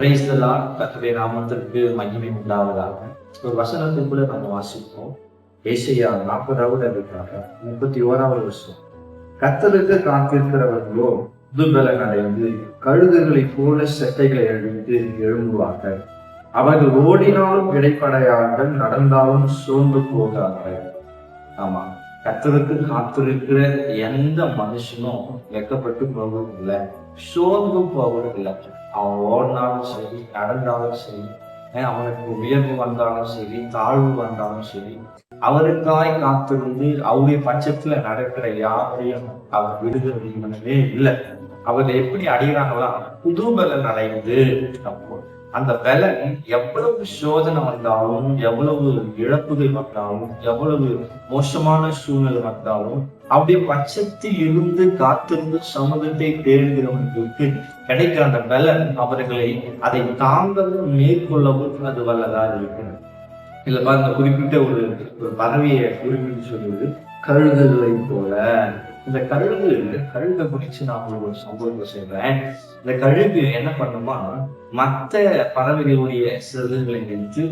நாமத்திற்கு மகிமை உண்டாவதாக. ஒரு வசனத்துக்குள்ள நம்ம வாசிப்போம். ஏசையா நாற்பதாவது அதுக்காக முப்பத்தி ஓராவது வருஷம் கத்தலுக்கு காத்திருக்கிறவர்களோ துர்பலன் அடைந்து கழுகுகளைப் போல செட்டைகளை அழித்து எழும்புவார்கள். அவர்கள் ஓடினாலும் இடைப்படையார்கள் நடந்தாலும் சோர்ந்து போகிறார்கள் ஆமா கத்தருக்கு காத்திருக்கிற எந்த மனுஷனும் வெக்கப்பட்டு போவதில்லை. சோர்ந்து போவதில்லை. அவன் ஓடினாலும் சரி நடந்தாலும் சரி அவனுக்கு உயர்வு வந்தாலும் சரி தாழ்வு வந்தாலும் சரி அவருக்காய் காத்திருந்து அவருடைய பட்சத்துல நடக்கிற யாரையும் அவர் விடுதலை இல்லை. அவர் எப்படி அடைகிறாங்களா புது பலன் அடைந்து அப்போ அந்த பலன் எவ்வளவு சோதனை வந்தாலும் எவ்வளவு இழப்புகள் வந்தாலும் எவ்வளவு மோசமான சூழ்நிலை வந்தாலும் அப்படியே பட்சத்தில் இருந்து காத்திருந்து சமூகத்தை தேடுகிறவர்களுக்கு கிடைக்கிற அந்த பலன் அவர்களை அதை தாங்கவும் மேற்கொள்ளவும் அது வல்லதா இருக்கிறது இல்ல பாருங்க குறிப்பிட்ட ஒரு ஒரு பறவையை குறிப்பிட்டு சொல்வது கழுகுகளை போல. இந்த கழுகு கழுகை குறிச்சு நான் உங்களுக்கு ஒரு சம்பவத்தை சொல்றேன். இந்த கழுகு என்ன பண்ணுமா மற்ற பறவைகளுடைய சிறுகளை வைத்து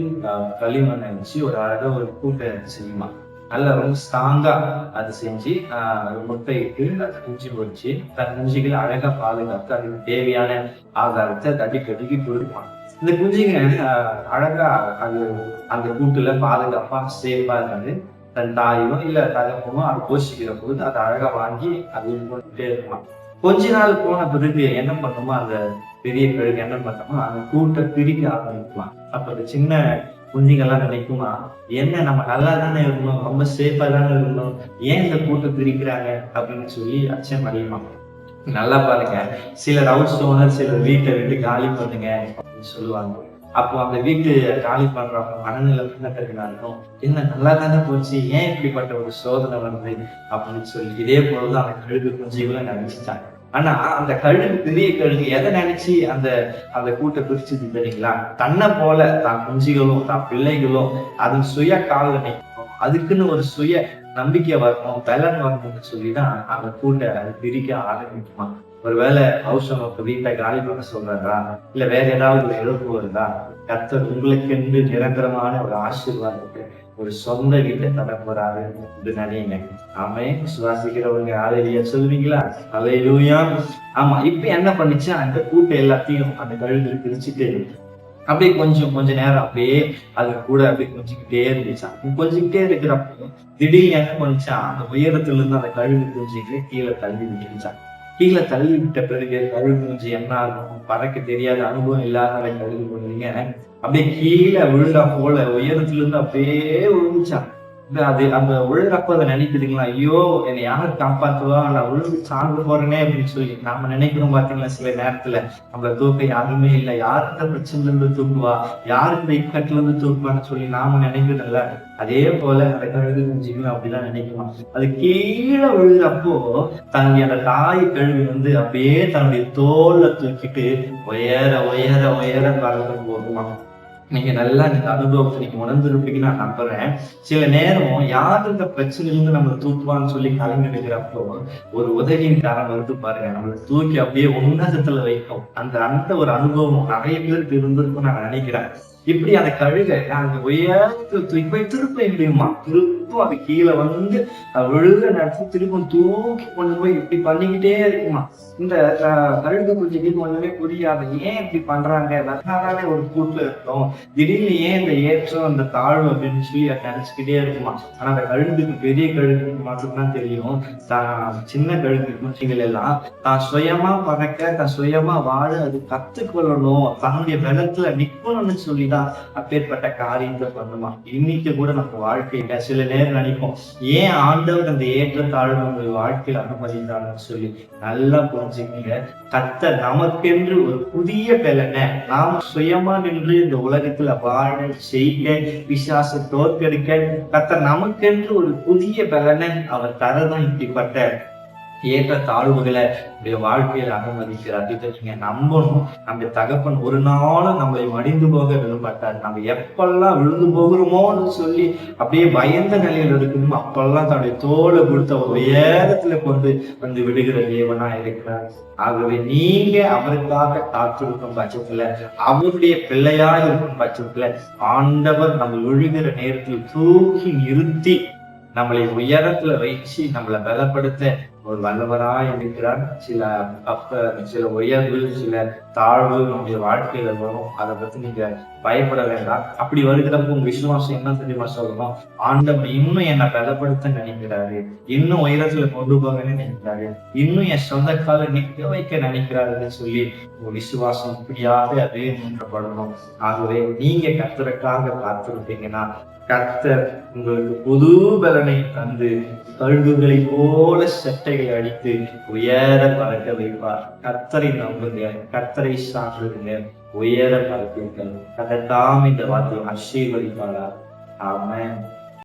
களிமண்ணை வச்சு ஒரு அழகாக ஒரு கூட்டை செய்யுமா. நல்லா ரொம்ப ஸ்ட்ராங்கா அது செஞ்சு ஆஹ், முட்டையிட்டு அதை குஞ்சு பொறிச்சு தன் குஞ்சுகளை அழகா பாதுகாத்து அதுக்கு தேவையான ஆதாரத்தை தட்டி கட்டிக்கு கொடுப்பான் இந்த குஞ்சுங்க ஆஹ், அழகா அது அந்த கூட்டுல பாதுகாப்பா சேஃபா இருக்காது. தன் தாயோ இல்ல தகப்பனோ அது போஷிக்கிற போது அதை அழகா வாங்கி அது கொண்டுட்டே இருக்கலாம் கொஞ்ச நாள் போன பிறகு என்ன பண்ணுமோ அந்த பெரிய பிறகு என்ன பண்ணுமோ அந்த கூட்டை பிரிக்க ஆரம்பிக்கலாம் அப்ப அந்த சின்ன குஞ்சுங்கள்லாம் நினைக்குமா என்ன நம்ம நல்லா தானே இருந்தோம் ரொம்ப சேஃபா தானே இருந்தோம் ஏன் இந்த கூட்டை பிரிக்கிறாங்க அப்படின்னு சொல்லி அச்சம் அடையுமா நல்லா பாருங்க சிலர் ஹவுஸ் ஓனர் சிலர் வீட்டை விட்டு காலி பண்ணுங்க அப்படின்னு சொல்லுவாங்க அப்போ அந்த வீட்டு காலி பண்றவங்க மனநிலை என்ன என்ன நல்லா தானே போச்சு? ஏன் இப்படிப்பட்ட ஒரு சோதனை வருது? அப்படின்னு சொல்லி இதே போலதான் அந்த கழுகு குஞ்சுகளை நினைச்சிட்டாங்க. ஆனா அந்த கழுகு பெரிய கழுகு எதை நினைச்சு அந்த அந்த கூட்டை பிரிச்சுது தெரியுங்களா? தன்னை போல தான் குஞ்சுகளும் தான் பிள்ளைகளும் அதன் சுய காலில் அதுக்குன்னு ஒரு சுய நம்பிக்கை வரணும் பலன் வரணும்னு சொல்லிதான் அந்த கூட்டை அது பிரிக்க ஆரம்பிக்குமா ஒருவேளை ஹவுஸ் நமக்கு வீட்டை காலி பண்ண சொல்றாரா? இல்ல வேற ஏதாவது ஒரு இழப்பு வருதா? கர்த்தர் உங்களுக்கென்று நிரந்தரமான ஒரு ஆசீர்வாதத்தை ஒரு சொந்த வீட்டை தர போறாரு இது நினைங்க ஆமே சுவாசிக்கிறவங்க ஆலையிலேயே சொல்லுவீங்களா? அலையிலூயா ஆமா இப்ப என்ன பண்ணுச்சு அந்த கூட்டை எல்லாத்தையும் அந்த கழுகு பிரிச்சுட்டு அப்படியே கொஞ்சம் கொஞ்ச நேரம் அப்படியே அது கூட அப்படியே கொஞ்சிக்கிட்டே இருந்துச்சான் கொஞ்சிக்கிட்டே இருக்கிறப்போ திடீர்னு என்ன பண்ணுச்சான் அந்த உயரத்துல இருந்து அந்த கழுகு குஞ்சுகளை கீழே தள்ளி விட்டுருச்சான் கீழே தள்ளி விட்ட பிறகு கழுகு மூஞ்சி என்ன ஆகும்? பறக்க தெரியாத அனுபவம் இல்லாத கழுகு போனீங்க அப்படியே கீழே விழுந்தா போல உயரத்துல இருந்து அப்படியே விழுந்துச்சான் அது அந்த விழுறப்ப அதை நினைக்குதுங்களா ஐயோ என்னை யார் காப்பாத்துவா? நான் விழுந்து சார்ந்து போறேனே அப்படின்னு சொல்லி நாம நினைக்கிறோம் பாத்தீங்களா சில நேரத்துல. நம்மள தூக்க யாருமே இல்லை. யார் பிரச்சனைல இருந்து தூக்குவா? யாருக்கு இந்த கட்டுல இருந்து தூக்குவான்னு சொல்லி நாம நினைக்கிறதில்ல. அதே போல அந்த கழுகு செஞ்சுக்கணும் அப்படிதான் நினைக்குமா அது கீழே விழுறப்போ தன்னுடைய அந்த தாய் கழுவி வந்து அப்படியே தன்னுடைய தோல்ல தூக்கிட்டு உயர உயர உயர பறந்து போகுமா? நீங்க நல்லா இந்த அனுபவத்தை நீங்க உணர்ந்துருப்பீங்க நான் நம்புறேன். சில நேரம் யார் இந்த பிரச்சனையிலிருந்து நம்ம தூக்குவான்னு சொல்லி கலந்து எடுக்கிறப்போ ஒரு உதவியின் காரணம் வந்து பாருங்க நம்மளை தூக்கி அப்படியே உன்னதத்துல வைக்கும். அந்த அந்த ஒரு அனுபவம் நிறைய பேருக்கு இருந்திருக்கும் நான் நினைக்கிறேன். இப்படி அந்த கழுகை அந்த உயரத்து தூக்கி போய் திருப்ப முடியுமா திருப்பும் அது கீழே வந்து விழுக நடத்தி திருப்பும் தூக்கி கொண்டு போய் இப்படி பண்ணிக்கிட்டே இருக்குமா? இந்த கழுகு குஞ்சுக்கு ஒண்ணுமே புரியாது. ஏன் இப்படி பண்றாங்க? நல்லாதானே ஒரு கூட்டுல இருக்கோம் திடீர்னு ஏன் இந்த ஏற்றம் அந்த தாழ்வு அப்படின்னு சொல்லி அதை நினைச்சுக்கிட்டே இருக்குமா? ஆனா அந்த கழுகுக்கு பெரிய கழுகுக்கு மட்டும்தான் தெரியும். தான் சின்ன கழுகு குஞ்சுகள் எல்லாம். தான் சுயமா பறக்க தான் சுயமா வாழ அது கத்துக்கொள்ளணும். தன்னுடைய பலத்துல நிக்கணும்னு சொல்லிதான் அப்பேற்பட்ட காரியங்களை பண்ணுமா? இன்னைக்கு கூட நம்ம வாழ்க்கையில சில நேரம் நினைப்போம் ஏன் ஆண்டவர் அந்த ஏற்ற தாழ்வு நம்ம வாழ்க்கையில அனுமதித்தான்னு சொல்லி? நல்லா புரிஞ்சுக்கீங்க. கத்த நமக்கென்று ஒரு புதிய பலனை நாம் சுயமா நின்று இந்த உலகத்துல வாழ செய்ய விசுவாச தோற்கடிக்க கத்த நமக்கென்று ஒரு புதிய பலனை அவர் தரதான் இப்படிப்பட்ட ஏற்ற தாழ்வுகளை நம்முடைய வாழ்க்கையில அனுமதிக்கிறார் இதை நீங்க நம்பணும். நம்ம தகப்பன் ஒரு நாளும் நம்மளை மடிந்து போக விரும்பட்டார். நம்ம எப்பெல்லாம் விழுந்து போகிறோமோன்னு சொல்லி அப்படியே பயந்த நிலையில இருக்கணும் அப்பெல்லாம் தன்னுடைய தோலை கொடுத்த ஒரு உயரத்துல கொண்டு வந்து விடுகிற தேவனா இருக்கிறார். ஆகவே நீங்க அவருக்காக காத்திருக்கும் பட்சத்துல அவருடைய பிள்ளையா இருக்கும் பட்சத்துல ஆண்டவர் நம்ம விழுகிற நேரத்தில் தூக்கி நிறுத்தி நம்மளை உயரத்துல வைச்சு நம்மளை பலப்படுத்த ஒரு வல்லவராய் இருக்கிறார் சில அப்ப சில உயர்வு சில தாழ்வு நம்முடைய வாழ்க்கையில வரும். அதை பத்தி நீங்க பயப்பட வேண்டாம். அப்படி வருகிறப்ப உங்க விசுவாசம் என்ன தெரியுமா சொல்லணும்? ஆண்டவர் இன்னும் என்னை பலப்படுத்த நினைக்கிறாரு. இன்னும் உயரத்துல கொண்டு போகணும்னு நினைக்கிறாரு. இன்னும் என் சொந்த கால நிக்க வைக்க நினைக்கிறாருன்னு சொல்லி உங்க விசுவாசம் இப்படியாவது அதே மூன்றப்படணும் ஆகவே நீங்க கத்துறக்காக காத்திருப்பீங்கன்னா கர்த்தர் உங்களுக்கு புது பலனை தந்து கழுகுகளை போல செட்டைகளை அடித்து உயர பறக்க வைப்பார். கர்த்தரை நம்புங்க கர்த்தரை சாப்பிடுங்க உயர பறப்பீர்கள். கர்த்தர் தாம் இந்த வார்த்தையை ஆசீர்வதிப்பாரா ஆமாம்